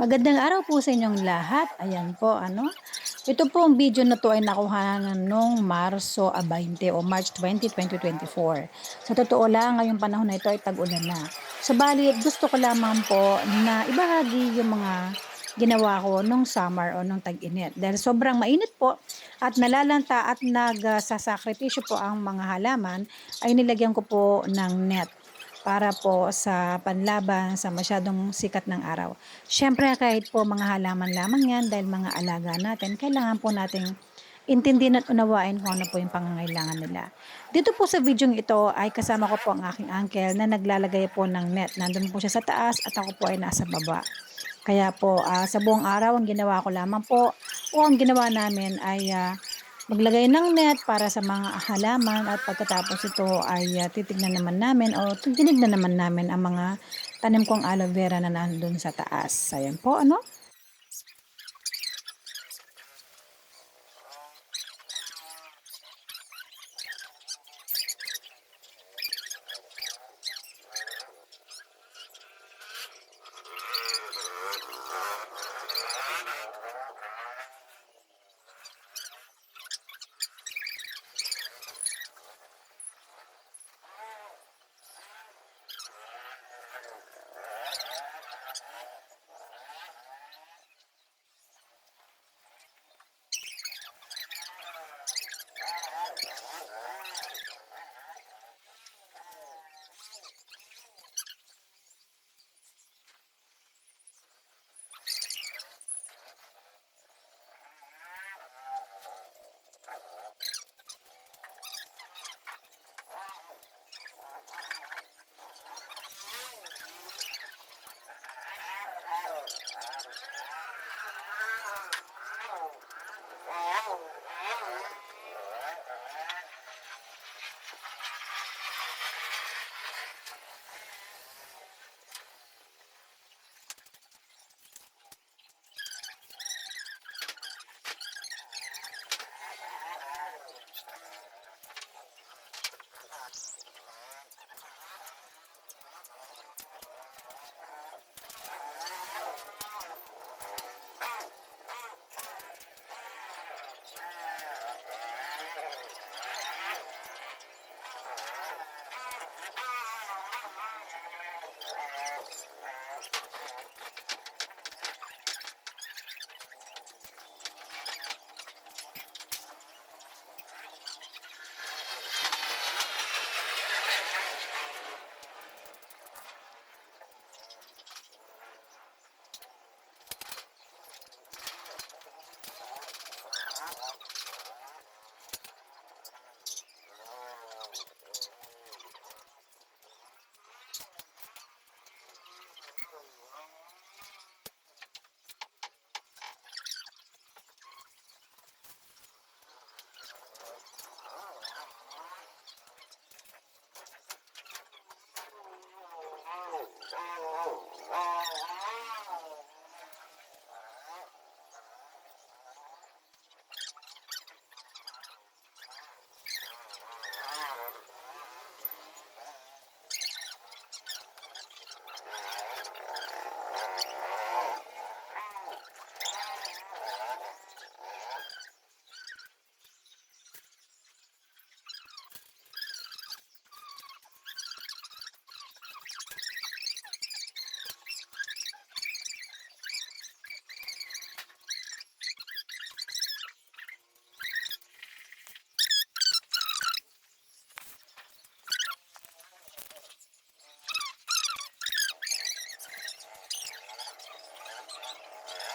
Magandang araw po sa inyong lahat. Ayan po, ano. Ito po ang video na to ay nakuhanan noong Marso ah, 20 o March 20, 2024. Sa totoo lang, ngayong panahon na ito ay tag-ulan na. Subalit, gusto ko lamang po na ibahagi yung mga ginawa ko nung summer o nung tag-init. Dahil sobrang mainit po at nalalanta at nagsasakripisyo po ang mga halaman, ay nilagyan ko po ng net para po sa panlaban sa masyadong sikat ng araw. Siyempre kahit po mga halaman lamang yan dahil mga alaga natin, kailangan po nating intindihin at unawain kung ano po yung pangangailangan nila. Dito po sa video ito ay kasama ko po ang aking uncle na naglalagay po ng net. Nandun po siya sa taas at ako po ay nasa baba. Kaya po ah, sa buong araw ang ginawa ko lamang po o ang ginawa namin ay ah, maglagay ng net para sa mga halaman at pagkatapos ito ay uh, titignan naman namin o tinignan naman namin ang mga tanim kong aloe vera na nandun sa taas. Ayan po, ano?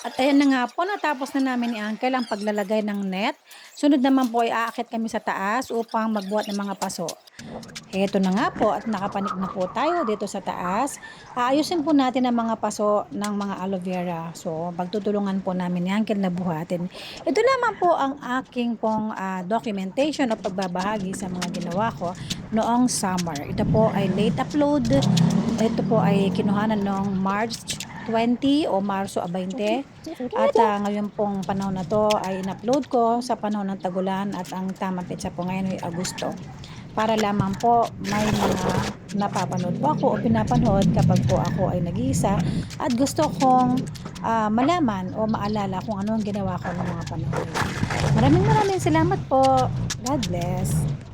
At ayan na nga po, natapos na namin ni Uncle ang paglalagay ng net. Sunod naman po ay aakit kami sa taas upang magbuhat ng mga paso. Heto na nga po at nakapanik na po tayo dito sa taas. Aayusin po natin ang mga paso ng mga aloe vera. So, pagtutulungan po namin ni Uncle na buhatin. Ito naman po ang aking pong ah, documentation o pagbabahagi sa mga ginawa ko noong summer. Ito po ay late upload. Ito po ay kinuhanan noong March 20 o Marso 20. At ah, ngayon pong panahon na to ay in-upload ko sa panahon ng tagulan at ang tamang petsa po ngayon ay Agosto. Para lamang po may mga napapanood po ako o pinapanood kapag po ako ay nag-iisa at gusto kong ah, malaman o maalala kung ano ang ginawa ko ng mga panahon. Maraming maraming salamat po. God bless.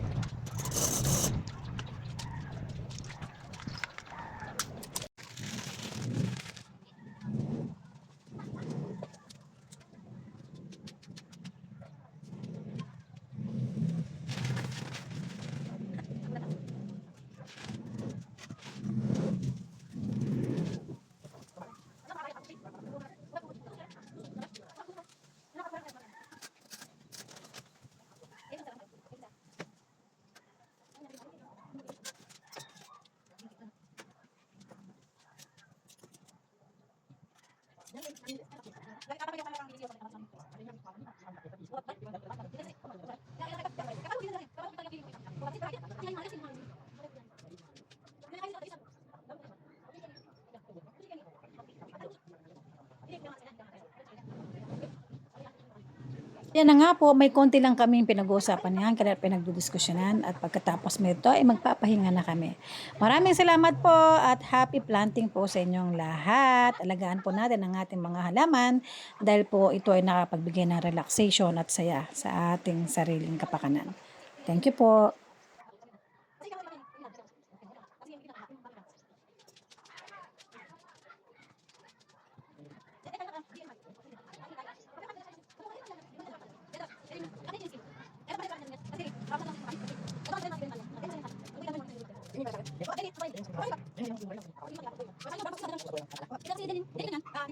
Gracias. Yan na nga po, may konti lang kaming pinag-uusapan yan, kaya pinagdudiskusyonan at pagkatapos nito ay magpapahinga na kami. Maraming salamat po at happy planting po sa inyong lahat. Alagaan po natin ang ating mga halaman dahil po ito ay nakapagbigay ng relaxation at saya sa ating sariling kapakanan. Thank you po. Kasi din, dito na. Ah,